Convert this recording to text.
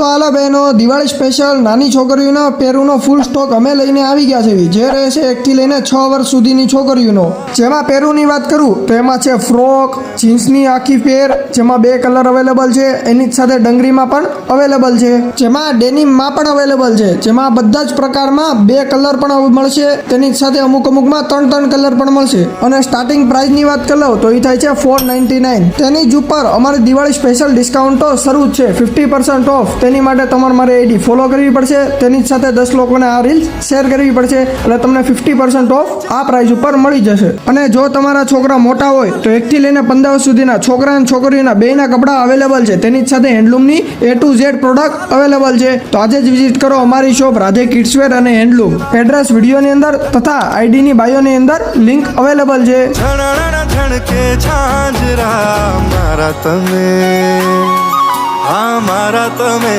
તો આલા બહેનો, દિવાળી સ્પેશિયલ નાની છોકરીઓનો પેરુનો ફૂલ સ્ટોક અમે લઈને આવી ગયા છે જે રહેશે એકથી લઈને છ વર્ષ સુધીની છોકરીઓનો. જેમાં પેરુની વાત કરું, તો એમાં છે ફ્રોક જીન્સની આખી પેર જેમાં બે કલર અવેલેબલ છે, એની જ સાથે ડંગરીમાં પણ અવેલેબલ છે. જેમાં ડેનિમમાં પણ અવેલેબલ છે. જેમાં બધા જ પ્રકારમાં બે કલર પણ મળશે, તેની જ સાથે અમુક અમુકમાં ત્રણ ત્રણ કલર પણ મળશે. અને સ્ટાર્ટિંગ પ્રાઇસની વાત કરી લઉં, તો એ થાય છે ફોર નાઇન્ટી નાઇન તેની જ ઉપર અમારી દિવાળી સ્પેશિયલ ડિસ્કાઉન્ટ શરૂ છે ફિફ્ટી પર્સન્ટ ઓફ તેની માટે તમારે મારે આઈડી ફોલો કરવી પડશે. તેની જ સાથે દસ લોકોને આ રીલ શેર કરવી પડશે. એટલે તમને ફિફ્ટી પર્સન્ટ ઓફ આ પ્રાઇસ ઉપર મળી જશે. અને જો તમારા છોકરા મોટા હોય, તો એકથી લઈને પંદર સુધીના છોકરા અને છોકરીઓના બેના કપડાં અવેલેબલ છે. તેની જ સાથે હેન્ડલૂમની A to Z product available છે. તો આજે જ વિઝિટ કરો અમારી શોપ રાધે કિડ્સવેર અને હેન્ડલૂમ એડ્રેસ વિડીયોની અંદર તથા આઈડીની બાયોની અંદર લિંક અવેલેબલ છે. છણકે ઝાંઝરા મારા તમે. મારા તમે.